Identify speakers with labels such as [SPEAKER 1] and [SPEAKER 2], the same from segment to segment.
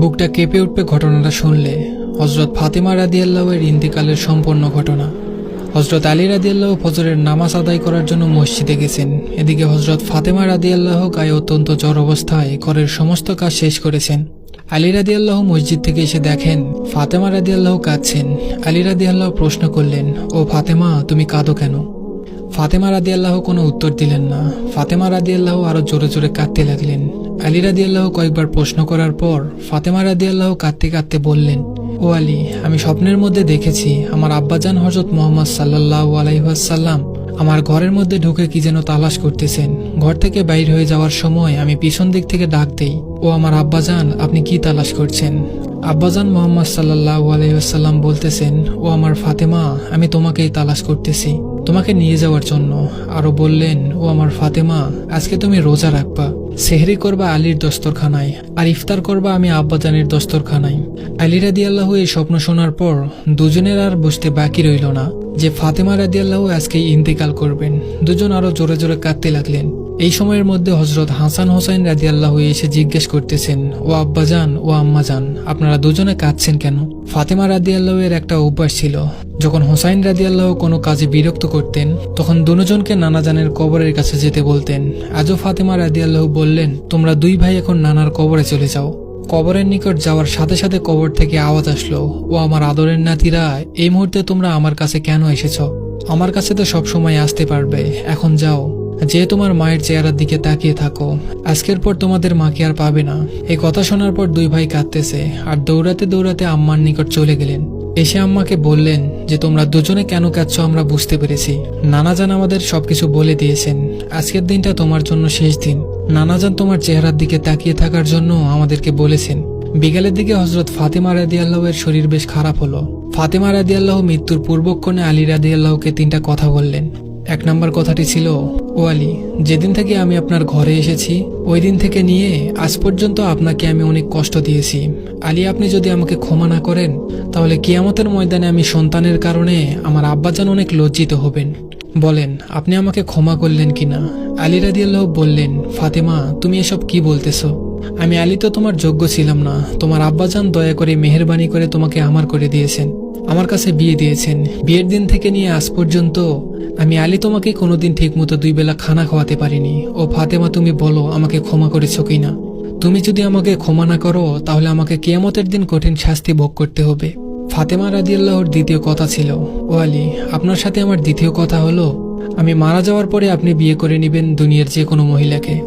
[SPEAKER 1] বুকটা কেঁপে উঠবে ঘটনাটা শুনলে। হজরত ফাতেমা রাদিয়াল্লাহের ইন্তিকালের সম্পূর্ণ ঘটনা। হজরত আলী রাদিয়াল্লাহ ফজরের নামাজ আদায় করার জন্য মসজিদে গেছেন। এদিকে হজরত ফাতেমা রাদিয়াল্লাহ গায়ে অত্যন্ত জ্বর অবস্থায় ঘরের সমস্ত কাজ শেষ করেছেন। আলী রাদিয়াল্লাহ মসজিদ থেকে এসে দেখেন, ফাতেমা রাদিয়াল্লাহ কাঁদছেন। আলী রাদিয়াল্লাহ প্রশ্ন করলেন, ও ফাতেমা, তুমি কাঁদো কেন? ফাতেমা রাদিয়াল্লাহ কোনো উত্তর দিলেন না। ফাতেমা রাদিয়াল্লাহ আরও জোরে জোরে কাঁদতে লাগলেন। আলী রাদি আল্লাহ কয়েকবার প্রশ্ন করার পর ফাতেমা রাদি আল্লাহ কাঁদতে কাঁদতে বললেন, ও আলী, আমি স্বপ্নের মধ্যে দেখেছি আমার আব্বাজান হজরত মোহাম্মদ সাল্লাহ আলাইহাসাল্লাম আমার ঘরের মধ্যে ঢুকে কি যেন তালাশ করতেছেন। ঘর থেকে বাইর হয়ে যাওয়ার সময় আমি পিছন দিক থেকে ডাক দেই, ও আমার আব্বাজান, আপনি কি তালাশ করছেন? আব্বাজান মোহাম্মদ সাল্লাহ আলাইসাল্লাম বলতেছেন, ও আমার ফাতেমা, আমি তোমাকেই তালাশ করতেছি। তোমাকে নিয়ে যাওয়ার জন্য আরও বললেন, ও আমার ফাতেমা, আজকে তুমি রোজা রাখবা। সেহরি করবা আলীর দস্তরখানায়, আর ইফতার করবা আমি আব্বাজানের দস্তরখানায়। আলী রাদিয়াল্লাহু এই স্বপ্ন শোনার পর দুজনের আর বুঝতে বাকি রইল না যে ফাতেমা রাদিয়াল্লাহু আজকে ইন্তেকাল করবেন। দুজন আরও জোরে জোরে কাঁদতে লাগলেন। এই সময়ের মধ্যে হজরত হাসান হোসাইন রাদিয়াল্লাহু এসে জিজ্ঞেস করতেছেন, ও আব্বাজান, ও আম্মাজান, আপনারা দুজনে কাঁদছেন কেন? ফাতেমা রাদিয়াল্লাহু এর একটা অভ্যাস ছিল যখন হোসাইন রাদিয়াল্লাহ কোনো কাজে বিরক্ত করতেন, তখন দুজনকে নানাজানের কবরের কাছে যেতে বলতেন। আজও ফাতেমা রাদিয়াল্লাহ বললেন, তোমরা দুই ভাই এখন নানার কবরে চলে যাও। কবরের নিকট যাওয়ার সাথে সাথে কবর থেকে আওয়াজ আসলো, ও আমার আদরের নাতিরা, এই মুহূর্তে তোমরা আমার কাছে কেন এসেছ? আমার কাছে তো সব সময় আসতে পারবে, এখন যাও। যে তোমার মায়ের চেহারার দিকে তাকিয়ে থাকো। আজকের পর তোমাদের মাকে আর পাবে না? এই কথা শোনার পর দুই ভাই কাঁদতেছে, আর দৌড়াতে দৌড়াতে আম্মার নিকট চলে গেলেন। এসে আম্মাকে বললেন যে, তোমরা দুজনে কেন কাঁদছ আমরা বুঝতে পেরেছি। নানাজান আমাদের সবকিছু বলে দিয়েছেন। আজকের দিনটা তোমার জন্য শেষ দিন। নানাজান তোমার চেহারার দিকে তাকিয়ে থাকার জন্য আমাদেরকে বলেছেন। বিকালের দিকে হজরত ফাতেমা রাদিয়াল্লাহের শরীর বেশ খারাপ হলো। ফাতেমা রাদিয়াল্লাহ মৃত্যুর পূর্বক্ষণে আলী রাদিয়াল্লাহকে তিনটা কথা বললেন। এক নম্বর কথাটি ছিল, ও আলী, যেদিন থেকে আমি আপনার ঘরে এসেছি, ওই দিন থেকে নিয়ে আজ পর্যন্ত আপনাকে আমি অনেক কষ্ট দিয়েছি। আলী, আপনি যদি আমাকে ক্ষমা না করেন, তাহলে কিয়ামতের ময়দানে আমি সন্তানের কারণে আমার আব্বাজান অনেক লজ্জিত হবেন। বলেন, আপনি আমাকে ক্ষমা করলেন কিনা? আলী রাদিয়াল্লাহ বললেন, ফাতেমা, তুমি এসব কি বলতেছো? আমি আলী তো তোমার যোগ্য ছিলাম না। তোমার আব্বাজান দয়া করে মেহরবানি করে তোমাকে আমার করে দিয়েছেন। আমার কাছে বিয়ে দিয়েছেন। বিয়ের দিন থেকে নিয়ে আজ পর্যন্ত আমি আলী তোমাকে কোনোদিন ঠিকমতো দুই বেলা খানা খাওয়াতে পারিনি। ও ফাতেমা, তুমি বলো, আমাকে ক্ষমা করেছ কিনা? তুমি যদি আমাকে ক্ষমা না করো, তাহলে আমাকে কিয়ামতের দিন কঠিন শাস্তি ভোগ করতে হবে। ফাতেমা রাদিয়াল্লাহর দ্বিতীয় কথা ছিল, ও আলী, আপনার সাথে আমার দ্বিতীয় কথা হলো, আমি মারা যাওয়ার পরে আপনি বিয়ে করে নেবেন দুনিয়ার যে কোনো মহিলাকে,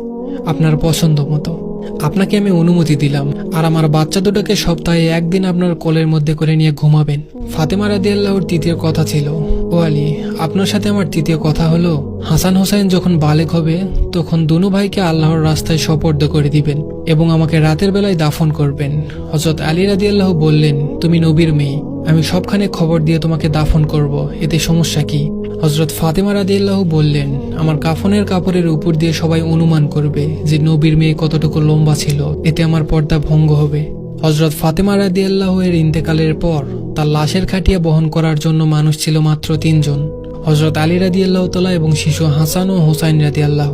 [SPEAKER 1] আপনার পছন্দ মতো। আপনাকে আমি অনুমতি দিলাম। আর আমার বাচ্চা দুটোকে সপ্তাহে একদিন আপনার কোলের মধ্যে করে নিয়ে ঘুমাবেন। ফাতেমা রাদিয়াল্লাহর তৃতীয় কথা ছিল, ও আলী, আপনার সাথে আমার তৃতীয় কথা হলো, হাসান হোসাইন যখন বালেক হবে, তখন দুনু ভাইকে আল্লাহর রাস্তায় সপর্দ করে দিবেন এবং আমাকে রাতের বেলায় দাফন করবেন। হজরত আলী রাদিয়াল্লাহ বললেন, তুমি নবীর মেয়ে, আমি সবখানে খবর দিয়ে তোমাকে দাফন করব, এতে সমস্যা কি? হজরত ফাতেমা রাদিয়াল্লাহু বললেন, আমার কাফনের কাপড়ের উপর দিয়ে সবাই অনুমান করবে যে নবীর মেয়ে কতটুকু লম্বা ছিল। এতে আমার পর্দা ভঙ্গ হবে। হজরত ফাতেমা রাদিয়াল্লাহু এর ইন্তেকালের পর তার লাশের খাটিয়া বহন করার জন্য মানুষ ছিল মাত্র তিনজন। হজরত আলী তালা এবং শিশু হাসান ও হোসাইন রাদিয়াল্লাহ।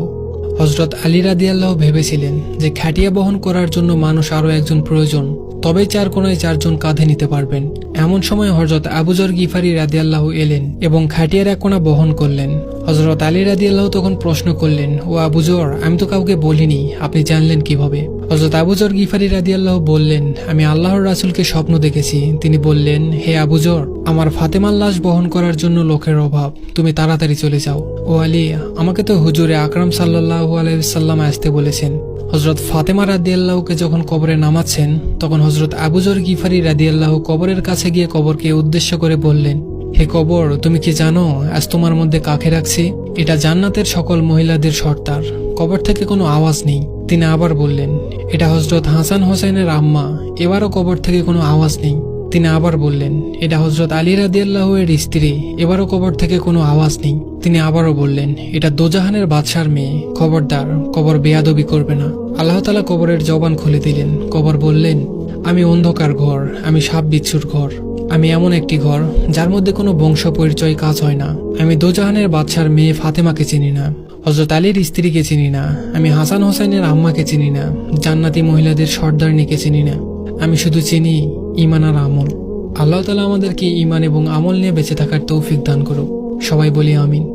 [SPEAKER 1] হজরত আলী রাদিয়াল্লাহ ভেবেছিলেন যে খাটিয়া বহন করার জন্য মানুষ আরও একজন প্রয়োজন, তবে চার কোনায় চারজন কাঁধে নিতে পারবেন। এমন সময় হজরত আবুজর গিফারি রাদিয়াল্লাহ এলেন এবং খাটিয়ার এক কোনা বহন করলেন। হজরত আলী রাদিয়াল্লাহ তখন প্রশ্ন করলেন, ও আবুজর আমি তো কাউকে বলিনি, আপনি জানলেন কীভাবে? হজরত আবুজর গিফারি রাদিয়াল্লাহ বললেন, আমি আল্লাহর রাসুলকে স্বপ্ন দেখেছি। তিনি বললেন, হে আবুজর আমার ফাতেমার লাশ বহন করার জন্য লোকের অভাব, তুমি তাড়াতাড়ি চলে যাও। ও আলী, আমাকে তো হুজুরে আকরাম সাল্লাহ আলাইসাল্লাম আসতে বলেছেন। হজরত ফাতেমা রাদিয়াল্লাহকে যখন কবরে নামাচ্ছেন, তখন হজরত আবুজর গিফারি রাদিয়াল্লাহ কবরের কাছে গিয়ে কবরকে উদ্দেশ্য করে বললেন, হে কবর, তুমি কি জানো, আজ তোমার মধ্যে কাকে রাখছি? এটা জান্নাতের সকল মহিলাদের সর্তার কবর থেকে কোনো আওয়াজ নেই। তিনি আবার বললেন, এটা হজরত হাসান হোসেনের আম্মা। এবারও কবর থেকে কোনো আওয়াজ নেই। তিনি আবার বললেন, এটা হজরত আলী রাদিয়াল্লাহ এর স্ত্রী, এবারও কবর থেকে কোনো আওয়াজ নেই। তিনি আবারও বললেন, এটা দোজাহানের বাদশার মেয়ে, খবরদার, কবর বেয়াদবি করবে না। আল্লাহ তালা কবরের জবান খুলে দিলেন। কবর বললেন, আমি অন্ধকার ঘর, আমি সাপ বিচ্ছুর ঘর, আমি এমন একটি ঘর, যার মধ্যে কোনো বংশ পরিচয় কাজ হয় না। আমি দোজাহানের বাদশার মেয়ে ফাতেমাকে চিনি না হজরত আলীর স্ত্রীকে চিনি না, আমি হাসান হোসেনের আম্মাকে চিনি না, জান্নাতি মহিলাদের সর্দারনিকে চিনি না। আমি শুধু চিনি ইমান আর আমল। আল্লাহ তালা আমাদেরকে ইমান এবং আমল নিয়ে বেঁচে থাকার তৌফিক দান করুক। সবাই বলি আমিন।